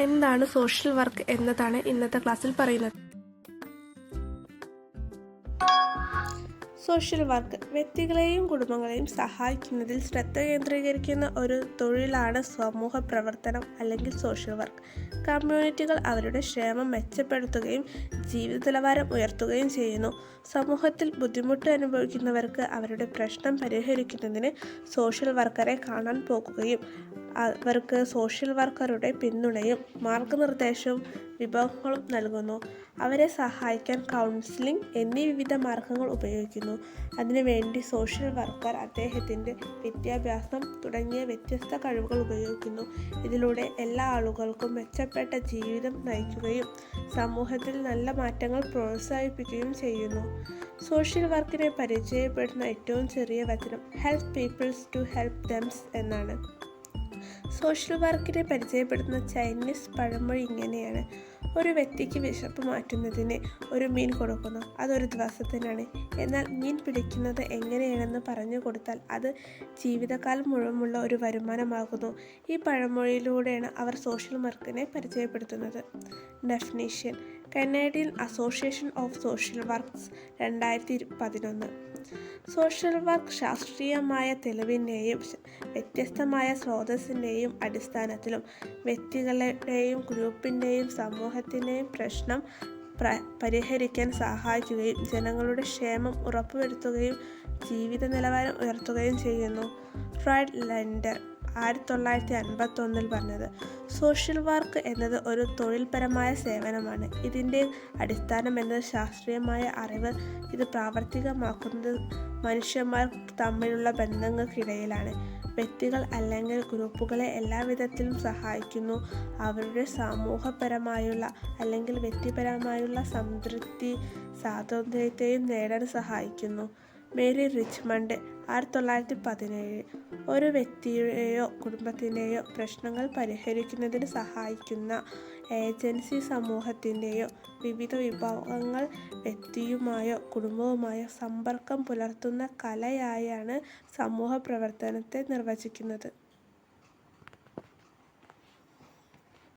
എന്താണ് social work എന്നതാണ് ഇന്നത്തെ ക്ലാസ്സിൽ പറയുന്നത്? സോഷ്യൽ വർക്ക് വ്യക്തികളെയും കുടുംബങ്ങളെയും സഹായിക്കുന്നതിൽ ശ്രദ്ധ കേന്ദ്രീകരിക്കുന്ന ഒരു തൊഴിലാണ് സമൂഹ പ്രവർത്തനം അല്ലെങ്കിൽ സോഷ്യൽ വർക്ക്. കമ്മ്യൂണിറ്റികൾ അവരുടെ ക്ഷേമം മെച്ചപ്പെടുത്തുകയും ജീവിത നിലവാരം ഉയർത്തുകയും ചെയ്യുന്നു. സമൂഹത്തിൽ ബുദ്ധിമുട്ട് അനുഭവിക്കുന്നവർക്ക് അവരുടെ പ്രശ്നം പരിഹരിക്കുന്നതിന് സോഷ്യൽ വർക്കറെ കാണാൻ പോകുകയും അവർക്ക് സോഷ്യൽ വർക്കറുടെ പിന്തുണയും മാർഗനിർദ്ദേശവും വിഭവങ്ങളും നൽകുന്നു. അവരെ സഹായിക്കാൻ കൗൺസിലിംഗ് എന്നീ വിവിധ മാർഗങ്ങൾ ഉപയോഗിക്കുന്നു. അതിനുവേണ്ടി സോഷ്യൽ വർക്കർ അദ്ദേഹത്തിന്റെ വിദ്യാഭ്യാസം തുടങ്ങിയ വ്യത്യസ്ത കഴിവുകൾ ഉപയോഗിക്കുന്നു. ഇതിലൂടെ എല്ലാ ആളുകൾക്കും മെച്ചപ്പെട്ട ജീവിതം നയിക്കുകയും സമൂഹത്തിൽ നല്ല മാറ്റങ്ങൾ പ്രോത്സാഹിപ്പിക്കുകയും ചെയ്യുന്നു. സോഷ്യൽ വർക്കിനെ പരിചയപ്പെടുന്ന ഏറ്റവും ചെറിയ വചനം ഹെൽപ്പ് പീപ്പിൾസ് ടു ഹെൽപ്പ് ദംസ് എന്നാണ്. സോഷ്യൽ വർക്കിനെ പരിചയപ്പെടുത്തുന്ന ചൈനീസ് പഴമൊഴി ഇങ്ങനെയാണ്. ഒരു വ്യക്തിക്ക് വിശപ്പ് മാറ്റുന്നതിന് ഒരു മീൻ കൊടുക്കുന്നു. അതൊരു ദിവസത്തിനാണ്. എന്നാൽ മീൻ പിടിക്കുന്നത് എങ്ങനെയാണെന്ന് പറഞ്ഞു കൊടുത്താൽ അത് ജീവിതകാലം മുഴുവനുള്ള ഒരു വരുമാനമാകുന്നു. ഈ പഴമൊഴിയിലൂടെയാണ് അവർ സോഷ്യൽ വർക്കിനെ പരിചയപ്പെടുത്തുന്നത്. Definition. Canadian association of social works രണ്ടായിരത്തി പതിനൊന്ന് സോഷ്യൽ വർക്ക് ശാസ്ത്രീയമായ തെളിവിന്റെയും വ്യത്യസ്തമായ സ്രോതസ്സിന്റെയും അടിസ്ഥാനത്തിലും വ്യക്തികളുടെയും ഗ്രൂപ്പിന്റെയും സമൂഹത്തിന്റെയും പ്രശ്നം പ്ര പരിഹരിക്കാൻ സഹായിക്കുകയും ജനങ്ങളുടെ ക്ഷേമം ഉറപ്പുവരുത്തുകയും ജീവിത നിലവാരം ഉയർത്തുകയും ചെയ്യുന്നു. ഫ്രൈഡ് ലെൻഡർ ആയിരത്തി തൊള്ളായിരത്തി അൻപത്തൊന്നിൽ പറഞ്ഞത്. സോഷ്യൽ വർക്ക് എന്നത് ഒരു തൊഴിൽപരമായ സേവനമാണ്. ഇതിന്റെ അടിസ്ഥാനം എന്നത് ശാസ്ത്രീയമായ അറിവ് ഇത് പ്രാവർത്തികമാക്കുന്നത് മനുഷ്യന്മാർ തമ്മിലുള്ള ബന്ധങ്ങൾക്കിടയിലാണ്. വ്യക്തികൾ അല്ലെങ്കിൽ ഗ്രൂപ്പുകളെ എല്ലാവിധത്തിലും സഹായിക്കുന്നു. അവരുടെ സമൂഹപരമായുള്ള അല്ലെങ്കിൽ വ്യക്തിപരമായുള്ള സംതൃപ്തി സ്വാതന്ത്ര്യത്തെയും നേടാൻ സഹായിക്കുന്നു. മേരി റിച്ച്മണ്ട് ആയിരത്തി തൊള്ളായിരത്തി പതിനേഴ് ഒരു വ്യക്തിയെയോ കുടുംബത്തിന്റെയോ പ്രശ്നങ്ങൾ പരിഹരിക്കുന്നതിന് സഹായിക്കുന്ന ഏജൻസി സമൂഹത്തിന്റെയോ വിവിധ വിഭാഗങ്ങൾ വ്യക്തിയുമായോ കുടുംബവുമായോ സമ്പർക്കം പുലർത്തുന്ന കലയായാണ് സമൂഹ പ്രവർത്തനത്തെ നിർവചിക്കുന്നത്.